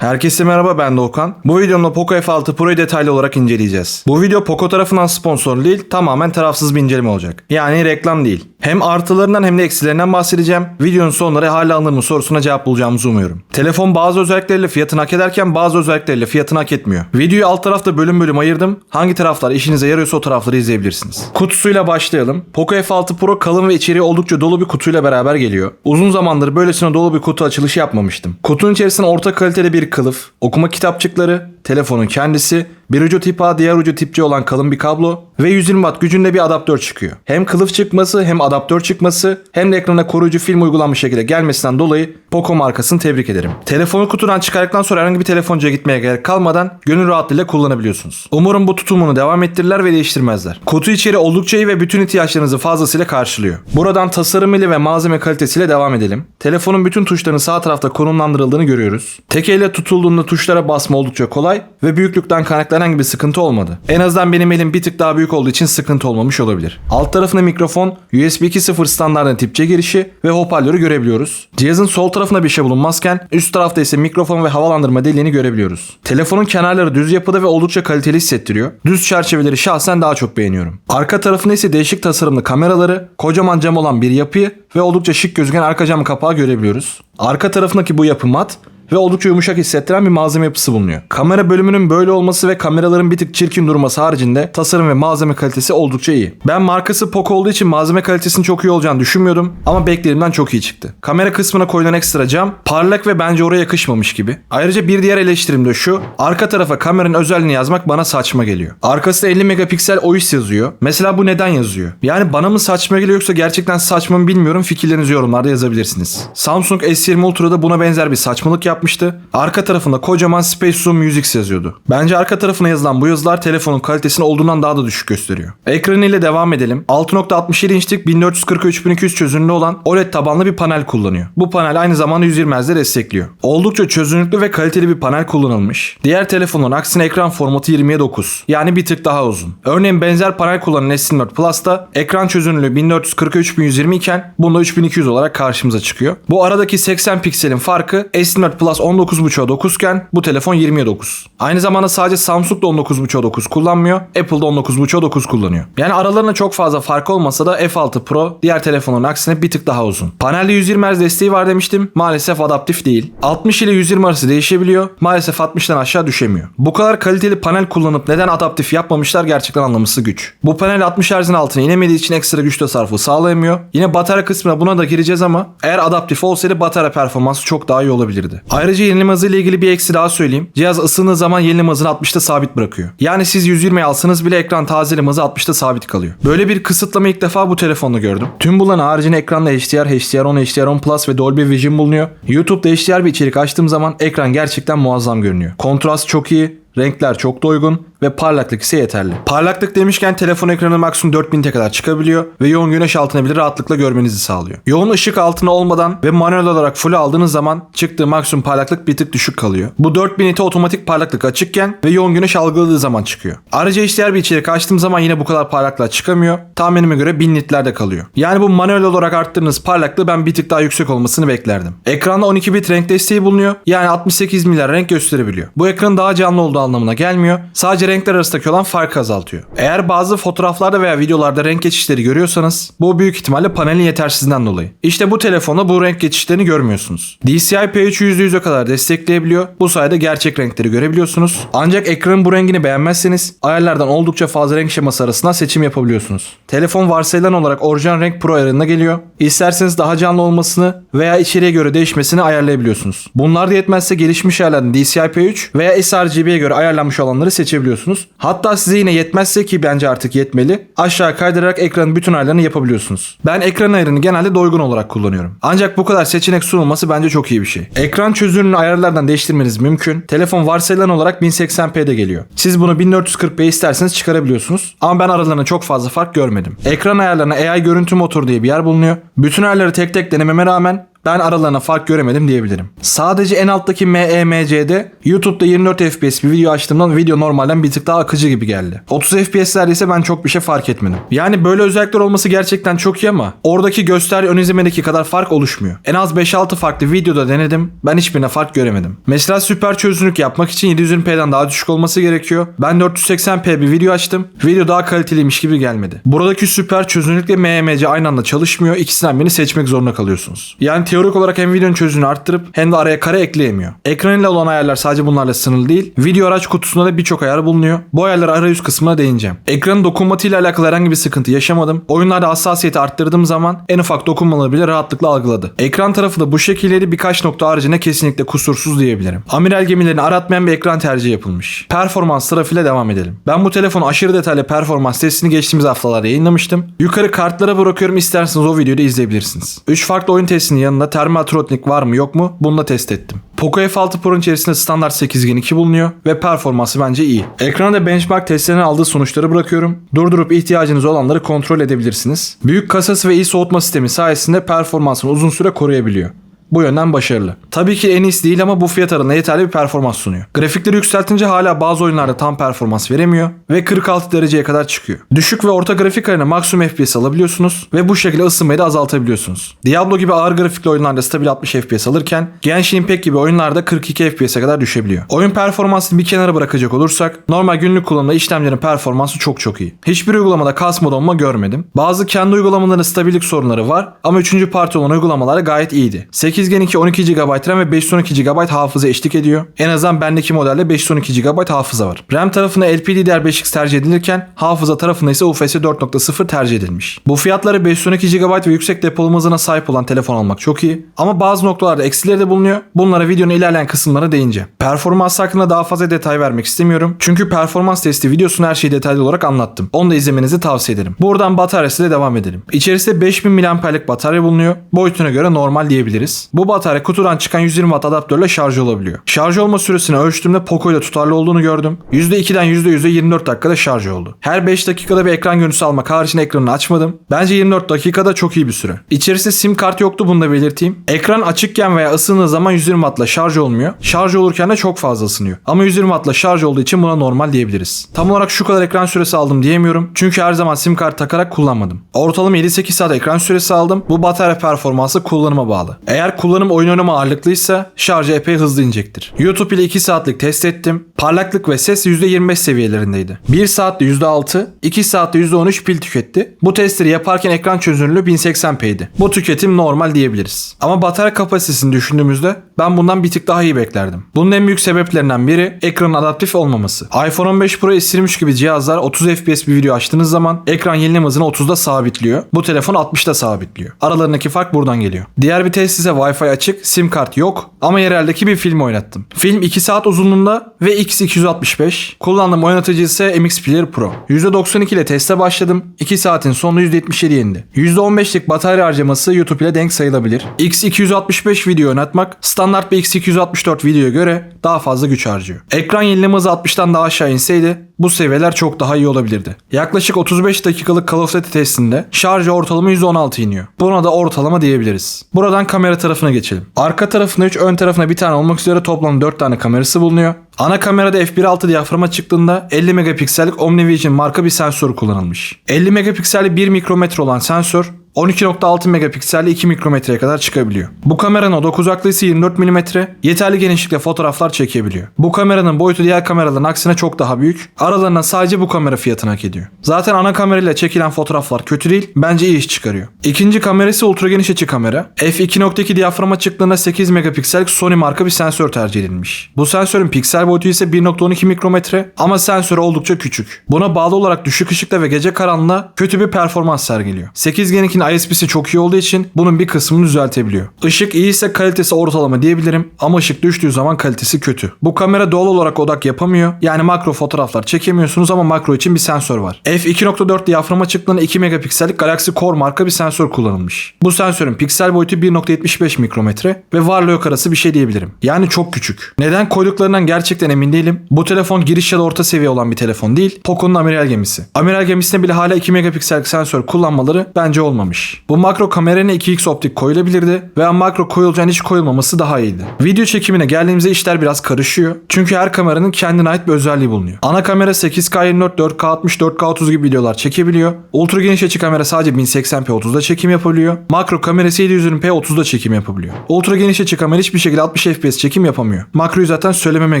Herkese merhaba ben Doğukan. Bu videomda Poco F6 Pro'yu detaylı olarak inceleyeceğiz. Bu video Poco tarafından sponsor değil tamamen tarafsız bir inceleme olacak. Yani reklam değil. Hem artılarından hem de eksilerinden bahsedeceğim. Videonun sonları hala alınır mı sorusuna cevap bulacağımızı umuyorum. Telefon bazı özellikleriyle fiyatını hak ederken bazı özellikleriyle fiyatını hak etmiyor. Videoyu alt tarafta bölüm bölüm ayırdım. Hangi taraflar işinize yarıyorsa o tarafları izleyebilirsiniz. Kutusuyla başlayalım. Poco F6 Pro kalın ve içeriği oldukça dolu bir kutuyla beraber geliyor. Uzun zamandır böylesine dolu bir kutu açılışı yapmamıştım. Kutunun içerisinde orta kaliteli bir kılıf, okuma kitapçıkları, telefonun kendisi, bir ucu tip A diğer ucu tip C olan kalın bir kablo ve 120 watt gücünde bir adaptör çıkıyor. Hem kılıf çıkması hem adaptör çıkması hem de ekrana koruyucu film uygulanmış şekilde gelmesinden dolayı Poco markasını tebrik ederim. Telefonu kutudan çıkardıktan sonra herhangi bir telefoncuya gitmeye gerek kalmadan gönül rahatlığıyla kullanabiliyorsunuz. Umarım bu tutumunu devam ettirirler ve değiştirmezler. Kutu içeri oldukça iyi ve bütün ihtiyaçlarınızı fazlasıyla karşılıyor. Buradan tasarımıyla ve malzeme kalitesiyle devam edelim. Telefonun bütün tuşlarının sağ tarafta konumlandırıldığını görüyoruz. Tek elle tutulduğunda tuşlara basma oldukça kolay ve büyüklükten kaynaklanan herhangi bir sıkıntı olmadı. En azından benim elim bir tık daha büyük olduğu için sıkıntı olmamış olabilir. Alt tarafında mikrofon, USB 2.0 standartın tip C girişi ve hoparlörü görebiliyoruz. Cihazın sol tarafında bir şey bulunmazken üst tarafta ise mikrofon ve havalandırma deliğini görebiliyoruz. Telefonun kenarları düz yapıda ve oldukça kaliteli hissettiriyor. Düz çerçeveleri şahsen daha çok beğeniyorum. Arka tarafında ise değişik tasarımlı kameraları, kocaman cam olan bir yapıyı ve oldukça şık gözüken arka cam kapağı görebiliyoruz. Arka tarafındaki bu yapı mat ve oldukça yumuşak hissettiren bir malzeme yapısı bulunuyor. Kamera bölümünün böyle olması ve kameraların bir tık çirkin durması haricinde tasarım ve malzeme kalitesi oldukça iyi. Ben markası Poco olduğu için malzeme kalitesinin çok iyi olacağını düşünmüyordum ama beklediğimden çok iyi çıktı. Kamera kısmına koyulan ekstra cam parlak ve bence oraya yakışmamış gibi. Ayrıca bir diğer eleştirim de şu. Arka tarafa kameranın özelliğini yazmak bana saçma geliyor. Arkasında 50 megapiksel OIS yazıyor. Mesela bu neden yazıyor? Yani bana mı saçma geliyor yoksa gerçekten saçma mı bilmiyorum. Fikirlerinizi yorumlarda yazabilirsiniz. Samsung S20 Ultra'da buna benzer bir saçmalık yaptı yapmıştı. Arka tarafında kocaman Space Zoom Music yazıyordu. Bence arka tarafına yazılan bu yazılar telefonun kalitesini olduğundan daha da düşük gösteriyor. Ekranı ile devam edelim. 6.67 inçlik 1440-3200 çözünürlüğü olan OLED tabanlı bir panel kullanıyor. Bu panel aynı zamanda 120 Hz'de destekliyor. Oldukça çözünürlüklü ve kaliteli bir panel kullanılmış. Diğer telefonların aksine ekran formatı 20'ye 9. Yani bir tık daha uzun. Örneğin benzer panel kullanan S24 Plus'ta ekran çözünürlüğü 1440-3120 iken bunda 3200 olarak karşımıza çıkıyor. Bu aradaki 80 pikselin farkı S24 Plus Plus 19.5'a 9 iken bu telefon 20'ye 9. Aynı zamanda sadece Samsung da 19.5'a 9 kullanmıyor. Apple da 19.5'a 9 kullanıyor. Yani aralarında çok fazla fark olmasa da F6 Pro diğer telefonların aksine bir tık daha uzun. Panelde 120 Hz desteği var demiştim. Maalesef adaptif değil. 60 ile 120 arası değişebiliyor. Maalesef 60'tan aşağı düşemiyor. Bu kadar kaliteli panel kullanıp neden adaptif yapmamışlar gerçekten anlaması güç. Bu panel 60 Hz'in altına inemediği için ekstra güç tasarrufu sağlayamıyor. Yine batarya kısmına buna da gireceğiz ama eğer adaptif olsaydı batarya performansı çok daha iyi olabilirdi. Ayrıca yenileme hızı ile ilgili bir eksi daha söyleyeyim. Cihaz ısındığı zaman yenileme hızını 60'ta sabit bırakıyor. Yani siz 120'ye alsanız bile ekran tazeleme hızı 60'ta sabit kalıyor. Böyle bir kısıtlama ilk defa bu telefonda gördüm. Tüm bunların haricinde ekranda HDR, HDR10, HDR10 Plus ve Dolby Vision bulunuyor. YouTube'da HDR bir içerik açtığım zaman ekran gerçekten muazzam görünüyor. Kontrast çok iyi, Renkler çok doygun ve parlaklık ise yeterli. Parlaklık demişken telefon ekranı maksimum 4000'e kadar çıkabiliyor ve yoğun güneş altına bile rahatlıkla görmenizi sağlıyor. Yoğun ışık altına olmadan ve manuel olarak full aldığınız zaman çıktığı maksimum parlaklık bir tık düşük kalıyor. Bu 4000 nite otomatik parlaklık açıkken ve yoğun güneş algıladığı zaman çıkıyor. Ayrıca HDR bir içerik açtığım zaman yine bu kadar parlaklığa çıkamıyor. Tahminime göre 1000 nitlerde kalıyor. Yani bu manuel olarak arttırdığınız parlaklığı ben bir tık daha yüksek olmasını beklerdim. Ekranda 12 bit renk desteği bulunuyor. Yani 68 milyar renk gösterebiliyor. Bu ekran daha canlı olduğu anlamına gelmiyor. Sadece renkler arasındaki olan farkı azaltıyor. Eğer bazı fotoğraflarda veya videolarda renk geçişleri görüyorsanız bu büyük ihtimalle panelin yetersizliğinden dolayı. İşte bu telefonda bu renk geçişlerini görmüyorsunuz. DCI P3'ü %100'e kadar destekleyebiliyor. Bu sayede gerçek renkleri görebiliyorsunuz. Ancak ekranın bu rengini beğenmezseniz ayarlardan oldukça fazla renk şeması arasında seçim yapabiliyorsunuz. Telefon varsayılan olarak orijinal renk pro ayarına geliyor. İsterseniz daha canlı olmasını veya içeriye göre değişmesini ayarlayabiliyorsunuz. Bunlar da yetmezse gelişmiş ayarlardan DCI P3 veya sRGB'ye göre ayarlanmış olanları seçebiliyorsunuz. Hatta size yine yetmezse ki bence artık yetmeli. Aşağı kaydırarak ekranın bütün ayarlarını yapabiliyorsunuz. Ben ekran ayarını genelde doygun olarak kullanıyorum. Ancak bu kadar seçenek sunulması bence çok iyi bir şey. Ekran çözünürlüğünü ayarlardan değiştirmeniz mümkün. Telefon varsayılan olarak 1080p'de geliyor. Siz bunu 1440p isterseniz çıkarabiliyorsunuz. Ama ben aralarında çok fazla fark görmedim. Ekran ayarlarına AI görüntü motoru diye bir yer bulunuyor. Bütün ayarları tek tek denememe rağmen ben aralarına fark göremedim diyebilirim. Sadece en alttaki MEMC'de YouTube'da 24 FPS bir video açtığımdan video normalden bir tık daha akıcı gibi geldi. 30 FPS'lerde ise ben çok bir şey fark etmedim. Yani böyle özellikler olması gerçekten çok iyi ama oradaki gösterge ön izlemedeki kadar fark oluşmuyor. En az 5-6 farklı videoda denedim. Ben hiçbirine fark göremedim. Mesela süper çözünürlük yapmak için 720p'den daha düşük olması gerekiyor. Ben 480p bir video açtım. Video daha kaliteliymiş gibi gelmedi. Buradaki süper çözünürlükle MMC aynı anda çalışmıyor. İkisinden birini seçmek zorunda kalıyorsunuz. Yani teorik olarak hem videonun çözünürlüğünü arttırıp hem de araya kare ekleyemiyor. Ekranıyla olan ayarlar sadece bunlarla sınırlı değil. Video araç kutusunda da birçok ayar bulunuyor. Bu ayarları arayüz kısmına değineceğim. Ekranın dokunmatıyla alakalı herhangi bir sıkıntı yaşamadım. Oyunlarda hassasiyeti arttırdığım zaman en ufak dokunmaları bile rahatlıkla algıladı. Ekran tarafı da bu şekilleri birkaç nokta haricinde kesinlikle kusursuz diyebilirim. Amiral gemilerini aratmayan bir ekran tercihi yapılmış. Performans tarafıyla devam edelim. Ben bu telefonu aşırı detaylı performans testini geçtiğimiz haftalarda yayınlamıştım. Yukarı kartlara bırakıyorum isterseniz o videoyu da izleyebilirsiniz. 3 farklı oyun testinin yanında termal trotnik var mı yok mu bunu da test ettim. Poco F6 Pro'nun içerisinde standart 8 Gen 2 bulunuyor ve performansı bence iyi. Ekrana da benchmark testlerinin aldığı sonuçları bırakıyorum. Durdurup ihtiyacınız olanları kontrol edebilirsiniz. Büyük kasası ve iyi soğutma sistemi sayesinde performansını uzun süre koruyabiliyor. Bu yönden başarılı. Tabii ki en iyisi değil ama bu fiyat aralığında yeterli bir performans sunuyor. Grafikleri yükseltince hala bazı oyunlarda tam performans veremiyor ve 46 dereceye kadar çıkıyor. Düşük ve orta grafik ayarına maksimum FPS alabiliyorsunuz ve bu şekilde ısınmayı da azaltabiliyorsunuz. Diablo gibi ağır grafikli oyunlarda stabil 60 FPS alırken Genshin Impact gibi oyunlarda 42 FPS'e kadar düşebiliyor. Oyun performansını bir kenara bırakacak olursak normal günlük kullanımda işlemlerin performansı çok çok iyi. Hiçbir uygulamada kasma donma görmedim. Bazı kendi uygulamalarının stabillik sorunları var ama 3. parti olan uygulamalar gayet iyiydi. 8 Gen 2 12 GB RAM ve 512 GB hafıza eşlik ediyor. En azından bendeki modelde 512 GB hafıza var. RAM tarafında LPDDR5X tercih edilirken hafıza tarafında ise UFS 4.0 tercih edilmiş. Bu fiyatları 512 GB ve yüksek depolama hızına sahip olan telefon almak çok iyi. Ama bazı noktalarda eksileri de bulunuyor. Bunlara videonun ilerleyen kısımlarına değineceğim. Performans hakkında daha fazla detay vermek istemiyorum. Çünkü performans testi videosunu her şeyi detaylı olarak anlattım. Onu da izlemenizi tavsiye ederim. Buradan bataryasıyla devam edelim. İçerisinde 5000 mAh'lik batarya bulunuyor. Boyutuna göre normal diyebiliriz. Bu batarya kutudan çıkan 120 Watt adaptörle şarj olabiliyor. Şarj olma süresini ölçtüğümde Poco ile tutarlı olduğunu gördüm. %2'den %100'e 24 dakikada şarj oldu. Her 5 dakikada bir ekran görüntüsü almak haricinde ekranını açmadım. Bence 24 dakikada çok iyi bir süre. İçerisinde sim kart yoktu bunu da belirteyim. Ekran açıkken veya ısındığı zaman 120 Watt'la şarj olmuyor. Şarj olurken de çok fazla ısınıyor. Ama 120 Watt'la şarj olduğu için buna normal diyebiliriz. Tam olarak şu kadar ekran süresi aldım diyemiyorum. Çünkü her zaman sim kart takarak kullanmadım. Ortalama 7-8 saat ekran süresi aldım. Bu batarya performansı kullanıma bağlı. Eğer kullanım oyun oynama ağırlıklıysa şarjı epey hızlı inecektir. YouTube ile 2 saatlik test ettim. Parlaklık ve ses %25 seviyelerindeydi. 1 saatte %6, 2 saatte %13 pil tüketti. Bu testleri yaparken ekran çözünürlüğü 1080p'ydi. Bu tüketim normal diyebiliriz. Ama batarya kapasitesini düşündüğümüzde ben bundan bir tık daha iyi beklerdim. Bunun en büyük sebeplerinden biri ekranın adaptif olmaması. iPhone 15 Pro S23 gibi cihazlar 30 FPS bir video açtığınız zaman ekran yenileme hızını 30'da sabitliyor. Bu telefon 60'da sabitliyor. Aralarındaki fark buradan geliyor. Diğer bir test ise Wi-Fi açık, sim kart yok ama yereldeki bir film oynattım. Film 2 saat uzunluğunda ve X265. Kullandığım oynatıcı ise MX Player Pro. %92 ile teste başladım. 2 saatin sonunda %77 indi. %15'lik batarya harcaması YouTube ile denk sayılabilir. X265 video oynatmak standart bir X264 videoya göre daha fazla güç harcıyor. Ekran yenileme hızı 60'tan daha aşağı inseydi bu seviyeler çok daha iyi olabilirdi. Yaklaşık 35 dakikalık Call of Duty testinde şarjı ortalama %16 iniyor. Buna da ortalama diyebiliriz. Buradan kamera tarafına geçelim. Arka tarafında 3, ön tarafına bir tane olmak üzere toplam 4 tane kamerası bulunuyor. Ana kamerada f1.6 diyaframa çıktığında 50 megapiksellik Omnivision marka bir sensör kullanılmış. 50 megapikselli 1 mikrometre olan sensör 12.6 megapikselli 2 mikrometreye kadar çıkabiliyor. Bu kameranın odak uzaklığı ise 24 mm, yeterli genişlikte fotoğraflar çekebiliyor. Bu kameranın boyutu diğer kameraların aksine çok daha büyük. Aralarından sadece bu kamera fiyatını hak ediyor. Zaten ana kamerayla çekilen fotoğraflar kötü değil, bence iyi iş çıkarıyor. İkinci kamera ise ultra geniş açı kamera. f2.2 diyaframa çıktığında 8 megapiksellik Sony marka bir sensör tercih edilmiş. Bu sensörün piksel boyutu ise 1.12 mikrometre ama sensör oldukça küçük. Buna bağlı olarak düşük ışıkta ve gece karanlığa kötü bir performans sergiliyor. 8 Gen 2'nin ISP'si çok iyi olduğu için bunun bir kısmını düzeltebiliyor. Işık iyi ise kalitesi ortalama diyebilirim ama ışık düştüğü zaman kalitesi kötü. Bu kamera doğal olarak odak yapamıyor. Yani makro fotoğraflar çekemiyorsunuz ama makro için bir sensör var. F2.4 diyaframa çıktığında 2 megapiksellik Galaxy Core marka bir sensör kullanılmış. Bu sensörün piksel boyutu 1.75 mikrometre ve varla yok arası bir şey diyebilirim. Yani çok küçük. Neden koyduklarından gerçekten emin değilim. Bu telefon giriş ya da orta seviye olan bir telefon değil. Poco'nun amiral gemisi. Amiral gemisine bile hala 2 megapiksellik sensör kullanmaları bence olmamış. Kullanılmamış. Bu makro kameraya 2x optik koyulabilirdi veya makro koyulacağın hiç koyulmaması daha iyiydi. Video çekimine geldiğimizde işler biraz karışıyor. Çünkü her kameranın kendine ait bir özelliği bulunuyor. Ana kamera 8K 24, 4K 60, 4K 30 gibi videolar çekebiliyor. Ultra geniş açı kamera sadece 1080p 30'da çekim yapabiliyor. Makro kamerası 720p 30'da çekim yapabiliyor. Ultra geniş açı kamera hiçbir şekilde 60 FPS çekim yapamıyor. Makroyu zaten söylememe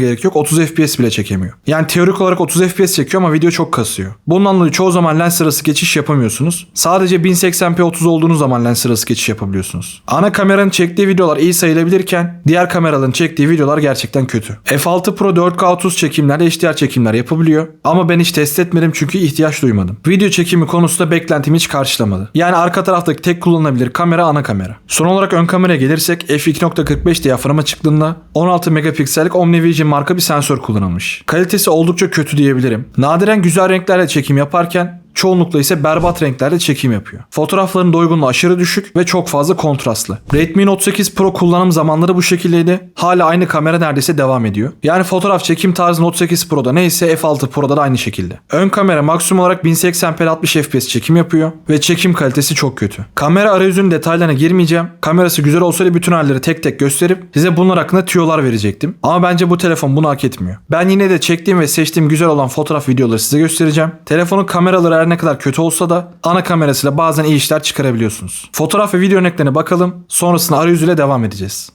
gerek yok. 30 FPS bile çekemiyor. Yani teorik olarak 30 FPS çekiyor ama video çok kasıyor. Bundan dolayı çoğu zaman lens arası geçiş yapamıyorsunuz. Sadece 1080p 30 olduğunuz zaman lens arası geçiş yapabiliyorsunuz. Ana kameranın çektiği videolar iyi sayılabilirken diğer kameraların çektiği videolar gerçekten kötü. F6 Pro 4K 30 çekimler, HDR çekimler yapabiliyor. Ama ben hiç test etmedim çünkü ihtiyaç duymadım. Video çekimi konusunda beklentimi hiç karşılamadı. Yani arka taraftaki tek kullanılabilir kamera ana kamera. Son olarak ön kameraya gelirsek f2.45 diyafram açıklığında 16 megapiksellik OmniVision marka bir sensör kullanılmış. Kalitesi oldukça kötü diyebilirim. Nadiren güzel renklerle çekim yaparken çoğunlukla ise berbat renklerde çekim yapıyor. Fotoğrafların doygunluğu aşırı düşük ve çok fazla kontrastlı. Redmi Note 8 Pro kullanım zamanları bu şekildeydi. Hala aynı kamera neredeyse devam ediyor. Yani fotoğraf çekim tarzı Note 8 Pro'da neyse F6 Pro'da da aynı şekilde. Ön kamera maksimum olarak 1080p 60 fps çekim yapıyor ve çekim kalitesi çok kötü. Kamera arayüzünün detaylarına girmeyeceğim. Kamerası güzel olsaydı bütün halleri tek tek gösterip size bunlar hakkında tüyolar verecektim. Ama bence bu telefon bunu hak etmiyor. Ben yine de çektiğim ve seçtiğim güzel olan fotoğraf videoları size göstereceğim. Telefonun kameraları her ne kadar kötü olsa da ana kamerasıyla bazen iyi işler çıkarabiliyorsunuz. Fotoğraf ve video örneklerine bakalım. Sonrasında arayüzüyle devam edeceğiz.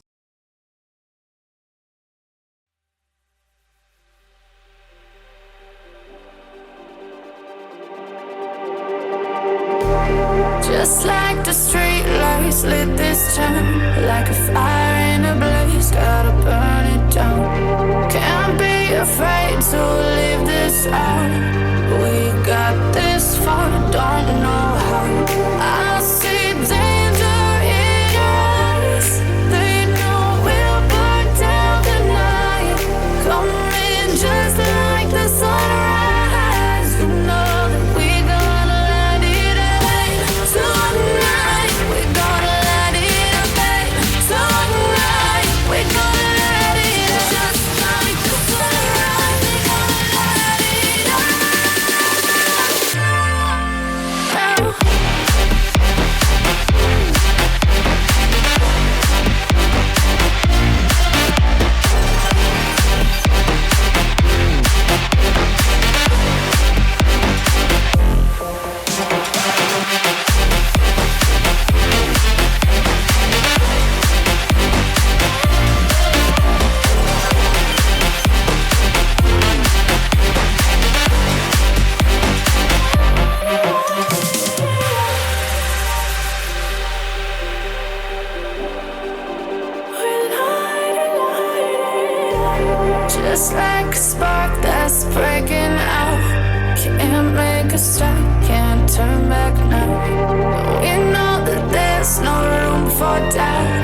Just like the street lights lit this town Like a fire in a blaze, gotta burn it down Can't be afraid to leave this out Just like a spark that's breaking out. Can't make a stop, can't turn back now. We know that there's no room for doubt.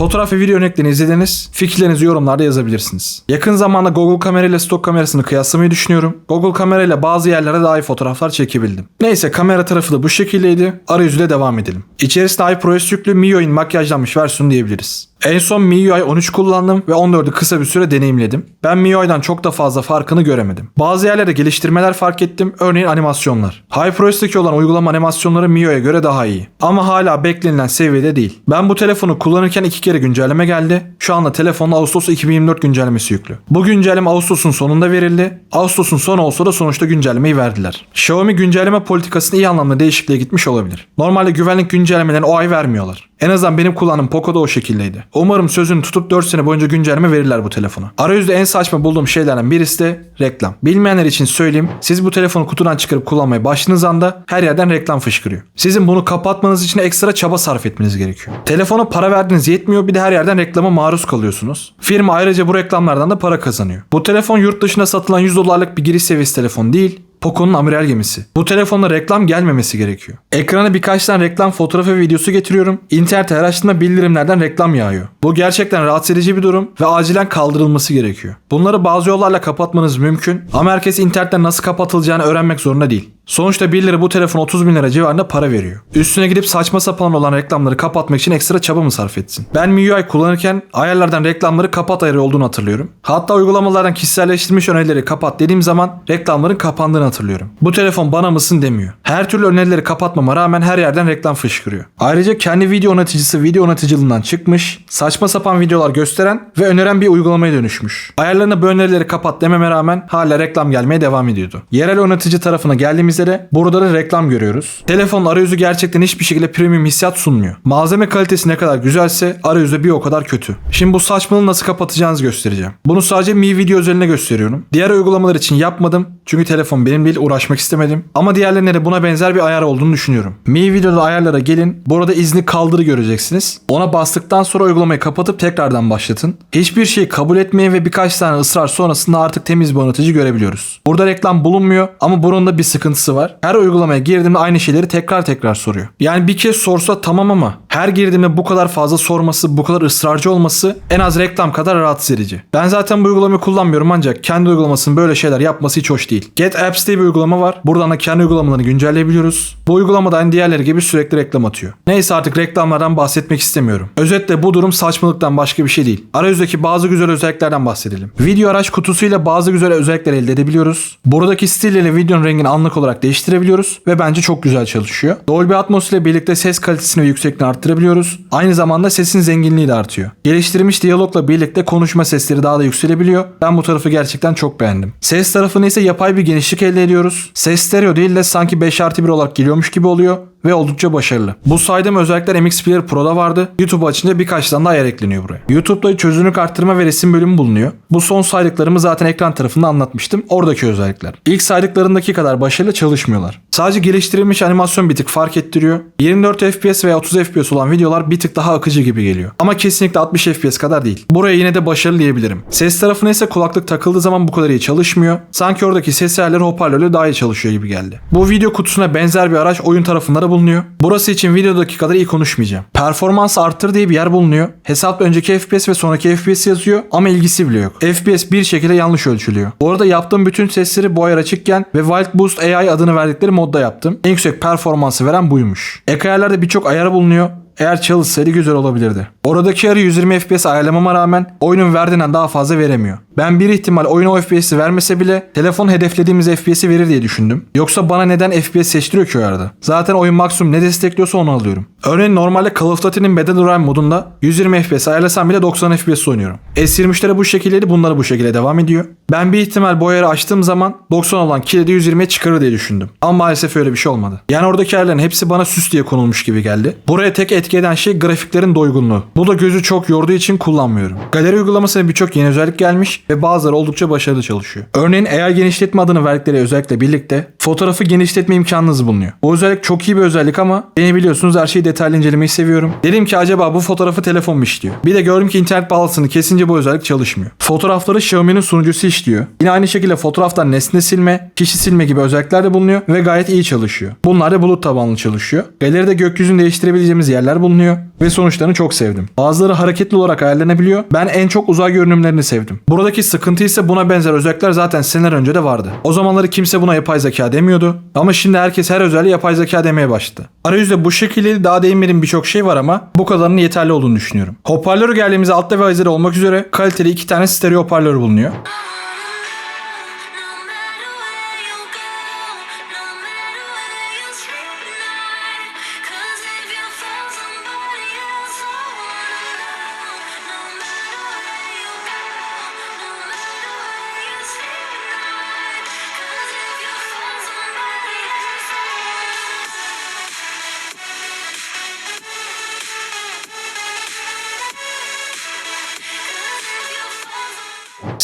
Fotoğraf ve video örneklerini izlediniz. Fikirlerinizi yorumlarda yazabilirsiniz. Yakın zamanda Google kamera ile stok kamerasını kıyaslamayı düşünüyorum. Google kamera ile bazı yerlere daha iyi fotoğraflar çekebildim. Neyse kamera tarafı da bu şekildeydi. Arayüzüyle devam edelim. İçerisinde iPro'ya yüklü MIUI'nin makyajlanmış versiyonu diyebiliriz. En son MIUI 13 kullandım ve 14'ü kısa bir süre deneyimledim. Ben MIUI'dan çok da fazla farkını göremedim. Bazı yerlerde geliştirmeler fark ettim. Örneğin animasyonlar. HyperOS'taki olan uygulama animasyonları MIUI'ye göre daha iyi. Ama hala beklenilen seviyede değil. Ben bu telefonu kullanırken iki kere güncelleme geldi. Şu anda telefonda Ağustos 2024 güncellemesi yüklü. Bu güncelleme Ağustos'un sonunda verildi. Ağustos'un sonu olsa da sonuçta güncellemeyi verdiler. Xiaomi güncelleme politikasında iyi anlamda değişikliğe gitmiş olabilir. Normalde güvenlik güncellemelerini o ay vermiyorlar. En azından benim kullandığım Poco'da o şekildeydi. Umarım sözünü tutup 4 sene boyunca güncelleme verirler bu telefona. Arayüzde en saçma bulduğum şeylerden birisi de reklam. Bilmeyenler için söyleyeyim. Siz bu telefonu kutudan çıkarıp kullanmaya başladığınız anda her yerden reklam fışkırıyor. Sizin bunu kapatmanız için ekstra çaba sarf etmeniz gerekiyor. Telefona para verdiğiniz yetmiyor bir de her yerden reklama maruz kalıyorsunuz. Firma ayrıca bu reklamlardan da para kazanıyor. Bu telefon yurt dışına satılan 100 dolarlık bir giriş seviyesi telefon değil. Poco'nun amiral gemisi. Bu telefonda reklam gelmemesi gerekiyor. Ekrana birkaç tane reklam fotoğrafı ve videosu getiriyorum. İnternete her bildirimlerden reklam yağıyor. Bu gerçekten rahatsız edici bir durum ve acilen kaldırılması gerekiyor. Bunları bazı yollarla kapatmanız mümkün ama herkes internetten nasıl kapatılacağını öğrenmek zorunda değil. Sonuçta birileri bu telefon 30 bin lira civarında para veriyor. Üstüne gidip saçma sapan olan reklamları kapatmak için ekstra çaba mı sarf etsin? Ben MIUI kullanırken ayarlardan reklamları kapat ayarı olduğunu hatırlıyorum. Hatta uygulamalardan kişiselleştirilmiş önerileri kapat dediğim zaman reklamların kapandığını hatırlıyorum. Bu telefon bana mısın demiyor. Her türlü önerileri kapatmama rağmen her yerden reklam fışkırıyor. Ayrıca kendi video yöneticisi video yöneticiliğinden çıkmış, saçma sapan videolar gösteren ve öneren bir uygulamaya dönüşmüş. Ayarlarına bu önerileri kapat dememe rağmen hala reklam gelmeye devam ediyordu. Yerel yönetici tarafına geldiğimizde de burada da reklam görüyoruz. Telefonun arayüzü gerçekten hiçbir şekilde premium hissiyat sunmuyor. Malzeme kalitesi ne kadar güzelse arayüzü bir o kadar kötü. Şimdi bu saçmalığı nasıl kapatacağınızı göstereceğim. Bunu sadece Mi Video özeline gösteriyorum. Diğer uygulamalar için yapmadım. Çünkü telefon benim değil uğraşmak istemedim. Ama diğerlerine de buna benzer bir ayar olduğunu düşünüyorum. Mi Video'da ayarlara gelin. Burada izni kaldır göreceksiniz. Ona bastıktan sonra uygulamayı kapatıp tekrardan başlatın. Hiçbir şeyi kabul etmeyin ve birkaç tane ısrar sonrasında artık temiz bir yönetici görebiliyoruz. Burada reklam bulunmuyor ama bunun da bir sıkıntısı var. Her uygulamaya girdiğimde aynı şeyleri tekrar tekrar soruyor. Yani bir kez sorsa tamam ama her girdiğimde bu kadar fazla sorması, bu kadar ısrarcı olması en az reklam kadar rahatsız edici. Ben zaten bu uygulamayı kullanmıyorum ancak kendi uygulamasının böyle şeyler yapması hiç hoş değil. Get Apps diye bir uygulama var. Buradan da kendi uygulamalarını güncelleyebiliyoruz. Bu uygulamada aynı diğerleri gibi sürekli reklam atıyor. Neyse artık reklamlardan bahsetmek istemiyorum. Özetle bu durum saçmalıktan başka bir şey değil. Arayüzdeki bazı güzel özelliklerden bahsedelim. Video araç kutusuyla bazı güzel özellikler elde edebiliyoruz. Buradaki stil ile videonun rengini anlık olarak değiştirebiliyoruz ve bence çok güzel çalışıyor. Dolby Atmos ile birlikte ses kalitesini ve yüksekliğini arttırabiliyoruz. Aynı zamanda sesin zenginliği de artıyor. Geliştirilmiş diyalogla birlikte konuşma sesleri daha da yükselebiliyor. Ben bu tarafı gerçekten çok beğendim. Ses tarafını ise yapay bir genişlik elde ediyoruz. Ses stereo değil de sanki 5 artı 1 olarak geliyormuş gibi oluyor ve oldukça başarılı. Bu saydığım özellikler MX Player Pro'da vardı. YouTube açınca birkaç tane daha yer ekleniyor buraya. YouTube'da çözünürlük arttırma ve resim bölümü bulunuyor. Bu son saydıklarımı zaten ekran tarafında anlatmıştım. Oradaki özellikler. İlk saydıklarındaki kadar başarılı çalışmıyorlar. Sadece geliştirilmiş animasyon bir tık fark ettiriyor. 24 FPS veya 30 FPS olan videolar bir tık daha akıcı gibi geliyor. Ama kesinlikle 60 FPS kadar değil. Buraya yine de başarılı diyebilirim. Ses tarafına ise kulaklık takıldığı zaman bu kadar iyi çalışmıyor. Sanki oradaki ses ayarları hoparlörle daha iyi çalışıyor gibi geldi. Bu video kutusuna benzer bir araç oyun tarafında da bulunuyor. Burası için videodaki kadar iyi konuşmayacağım. Performans arttır diye bir yer bulunuyor. Hesapta önceki FPS ve sonraki FPS yazıyor ama ilgisi bile yok. FPS bir şekilde yanlış ölçülüyor. Bu arada yaptığım bütün sesleri bu ayar açıkken ve Wild Boost AI adını verdikleri modda yaptım. En yüksek performansı veren buymuş. Ek ayarlarda birçok ayar bulunuyor. Eğer çalışsaydı güzel olabilirdi. Oradaki ayarı 120 FPS ayarlamama rağmen oyunun verdiğinden daha fazla veremiyor. Ben bir ihtimal oyun o FPS'i vermese bile telefon hedeflediğimiz FPS'i verir diye düşündüm. Yoksa bana neden FPS seçtiriyor ki o arada? Zaten oyun maksimum ne destekliyorsa onu alıyorum. Örneğin normalde Call of Duty'nin Battle Royale modunda 120 FPS ayarlasam bile 90 FPS oynuyorum. S23'lere bu şekildeydi bunlara bu şekilde devam ediyor. Ben bir ihtimal bu ayarı açtığım zaman 90 olan kilidi 120'ye çıkarır diye düşündüm. Ama maalesef öyle bir şey olmadı. Yani oradaki ayarların hepsi bana süs diye konulmuş gibi geldi. Buraya tek etki eden şey grafiklerin doygunluğu. Bu da gözü çok yorduğu için kullanmıyorum. Galeri uygulamasına birçok yeni özellik gelmiş ve bazıları oldukça başarılı çalışıyor. Örneğin AI genişletme adını verdikleri özellikle birlikte fotoğrafı genişletme imkanınız bulunuyor. Bu özellik çok iyi bir özellik ama beni biliyorsunuz her şeyi detaylı incelemeyi seviyorum. Dedim ki acaba bu fotoğrafı telefon mu işliyor? Bir de gördüm ki internet bağlantısını kesince bu özellik çalışmıyor. Fotoğrafları Xiaomi'nin sunucusu işliyor. Yine aynı şekilde fotoğraftan nesne silme, kişi silme gibi özellikler de bulunuyor ve gayet iyi çalışıyor. Bunlar da bulut tabanlı çalışıyor. Galeride gökyüzünü değiştirebileceğimiz yerler bulunuyor ve sonuçlarını çok sevdim. Bazıları hareketli olarak ayarlanabiliyor. Ben en çok uzay görünümlerini sevdim. Burada Buradaki sıkıntı ise buna benzer özellikler zaten seneler önce de vardı. O zamanları kimse buna yapay zeka demiyordu ama şimdi herkes her özelliği yapay zeka demeye başladı. Arayüzde bu şekilde daha değinmediğim birçok şey var ama bu kadarının yeterli olduğunu düşünüyorum. Hoparlörü geldiğimizde altta ve ayızları olmak üzere kaliteli iki tane stereo hoparlör bulunuyor.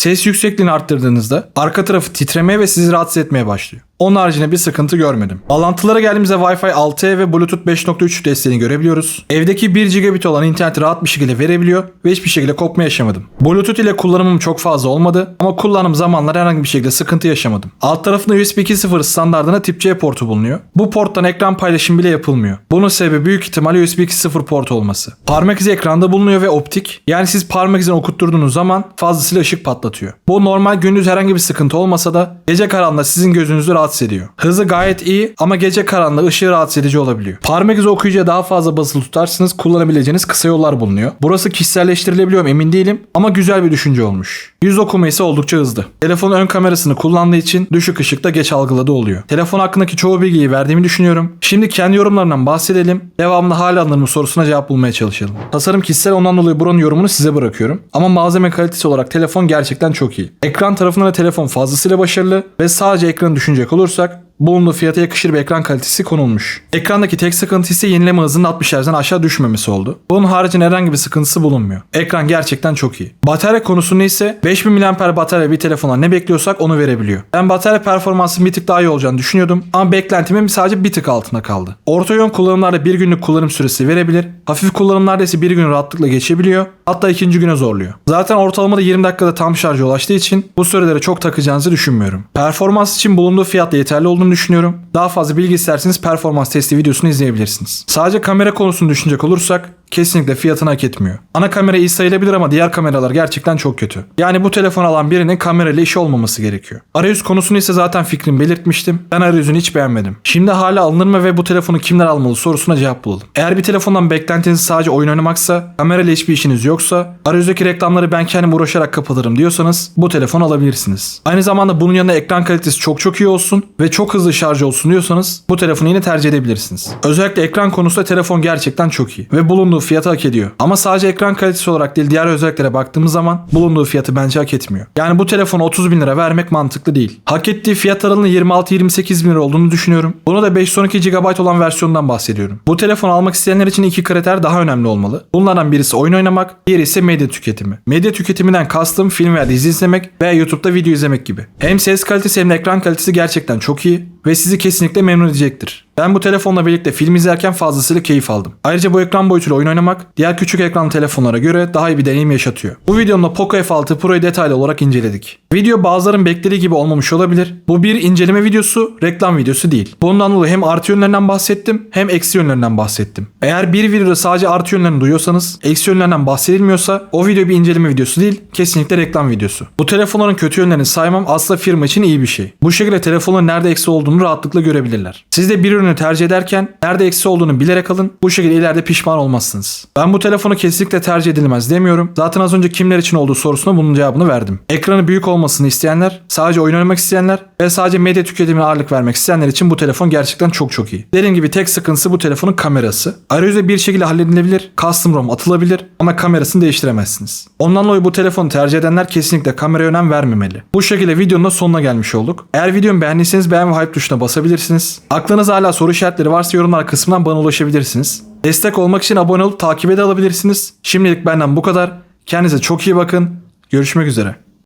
Ses yüksekliğini arttırdığınızda arka tarafı titremeye ve sizi rahatsız etmeye başlıyor. Onun haricinde bir sıkıntı görmedim. Bağlantılara geldiğimizde Wi-Fi 6E ve Bluetooth 5.3 desteğini görebiliyoruz. Evdeki 1 gigabit olan interneti rahat bir şekilde verebiliyor ve hiçbir şekilde kopma yaşamadım. Bluetooth ile kullanımım çok fazla olmadı ama kullanım zamanları herhangi bir şekilde sıkıntı yaşamadım. Alt tarafında USB 2.0 standartına tip C portu bulunuyor. Bu porttan ekran paylaşım bile yapılmıyor. Bunun sebebi büyük ihtimalle USB 2.0 port olması. Parmak izi ekranda bulunuyor ve optik. Yani siz parmak izini okutturduğunuz zaman fazlasıyla ışık patlatıyor. Bu normal gündüz herhangi bir sıkıntı olmasa da gece karanlığı sizin gözünüzü rahatsız ediyor. Hızı gayet iyi ama gece karanlığı ışığı rahatsız edici olabiliyor. Parmak izi okuyucuya daha fazla basılı tutarsınız kullanabileceğiniz kısa yollar bulunuyor. Burası kişiselleştirilebiliyor mu emin değilim ama güzel bir düşünce olmuş. Yüz okuma ise oldukça hızlı. Telefonun ön kamerasını kullandığı için düşük ışıkta geç algıladığı oluyor. Telefon hakkındaki çoğu bilgiyi verdiğimi düşünüyorum. Şimdi kendi yorumlarından bahsedelim. Devamında hala alınır mı sorusuna cevap bulmaya çalışalım. Tasarım kişisel ondan dolayı buranın yorumunu size bırakıyorum. Ama malzeme kalitesi olarak telefon gerçekten çok iyi. Ekran tarafından da telefon fazlasıyla başarılı ve sadece ekranı düşünecek olursak bulunduğu fiyata yakışır bir ekran kalitesi konulmuş. Ekrandaki tek sıkıntı ise yenileme hızının 60 Hz'den aşağı düşmemesi oldu. Bunun haricinde herhangi bir sıkıntısı bulunmuyor. Ekran gerçekten çok iyi. Batarya konusunda ise 5000 mAh batarya bir telefona ne bekliyorsak onu verebiliyor. Ben batarya performansının bir tık daha iyi olacağını düşünüyordum ama beklentimin sadece bir tık altında kaldı. Orta yön kullanımlarda bir günlük kullanım süresi verebilir. Hafif kullanımlarda ise bir gün rahatlıkla geçebiliyor. Hatta ikinci güne zorluyor. Zaten ortalamada 20 dakikada tam şarja ulaştığı için bu sürelere çok takacağınızı düşünmüyorum. Performans için bulunduğu fiyatla yeterli olduğunu düşünüyorum. Daha fazla bilgi isterseniz performans testi videosunu izleyebilirsiniz. Sadece kamera konusunu düşünecek olursak kesinlikle fiyatını hak etmiyor. Ana kamera iyi sayılabilir ama diğer kameralar gerçekten çok kötü. Yani bu telefon alan birinin kamerayla işi olmaması gerekiyor. Arayüz konusunu ise zaten fikrimi belirtmiştim. Ben arayüzünü hiç beğenmedim. Şimdi hala alınır mı ve bu telefonu kimler almalı sorusuna cevap bulalım. Eğer bir telefondan beklentiniz sadece oyun oynamaksa, kamerayla hiçbir işiniz yoksa, arayüzdeki reklamları ben kendim uğraşarak kapatırım diyorsanız bu telefonu alabilirsiniz. Aynı zamanda bunun yanında ekran kalitesi çok çok iyi olsun ve çok hızlı şarj olsun diyorsanız bu telefonu yine tercih edebilirsiniz. Özellikle ekran konusunda telefon gerçekten çok iyi ve bulunduğu fiyatı hak ediyor. Ama sadece ekran kalitesi olarak değil diğer özelliklere baktığımız zaman bulunduğu fiyatı bence hak etmiyor. Yani bu telefonu 30 bin lira vermek mantıklı değil. Hak ettiği fiyat aralığının 26-28 bin lira olduğunu düşünüyorum. Bunu da 512 GB olan versiyondan bahsediyorum. Bu telefonu almak isteyenler için iki kriter daha önemli olmalı. Bunlardan birisi oyun oynamak, diğeri ise medya tüketimi. Medya tüketiminden kastım film veya dizi izlemek veya YouTube'da video izlemek gibi. Hem ses kalitesi hem de ekran kalitesi gerçekten çok iyi ve sizi kesinlikle memnun edecektir. Ben bu telefonla birlikte film izlerken fazlasıyla keyif aldım. Ayrıca bu ekran boyutuyla oyun oynamak diğer küçük ekran telefonlara göre daha iyi bir deneyim yaşatıyor. Bu videomda Poco F6 Pro'yu detaylı olarak inceledik. Video bazıların beklediği gibi olmamış olabilir. Bu bir inceleme videosu, reklam videosu değil. Bundan dolayı hem artı yönlerinden bahsettim hem eksi yönlerinden bahsettim. Eğer bir videoda sadece artı yönlerini duyuyorsanız, eksi yönlerinden bahsedilmiyorsa o video bir inceleme videosu değil, kesinlikle reklam videosu. Bu telefonların kötü yönlerini saymam aslında firma için iyi bir şey. Bu şekilde telefonun nerede eksi olduğunu rahatlıkla görebilirler. Siz de bir ürünü tercih ederken nerede eksi olduğunu bilerek alın. Bu şekilde ileride pişman olmazsınız. Ben bu telefonu kesinlikle tercih edilmez demiyorum. Zaten az önce kimler için olduğu sorusuna bunun cevabını verdim. Ekranı büyük olmasını isteyenler, sadece oyun oynamak isteyenler ve sadece medya tüketimine ağırlık vermek isteyenler için bu telefon gerçekten çok çok iyi. Dediğim gibi tek sıkıntısı bu telefonun kamerası. Arayüzde bir şekilde halledilebilir, custom ROM atılabilir ama kamerasını değiştiremezsiniz. Ondan dolayı bu telefonu tercih edenler kesinlikle kameraya önem vermemeli. Bu şekilde videonun da sonuna gelmiş olduk. Eğer videomu beğendiyseniz beğen ve hype tuşuna basabilirsiniz. Aklınızda hala soru işaretleri varsa yorumlar kısmından bana ulaşabilirsiniz. Destek olmak için abone olup takip de alabilirsiniz. Şimdilik benden bu kadar. Kendinize çok iyi bakın. Görüşmek üzere.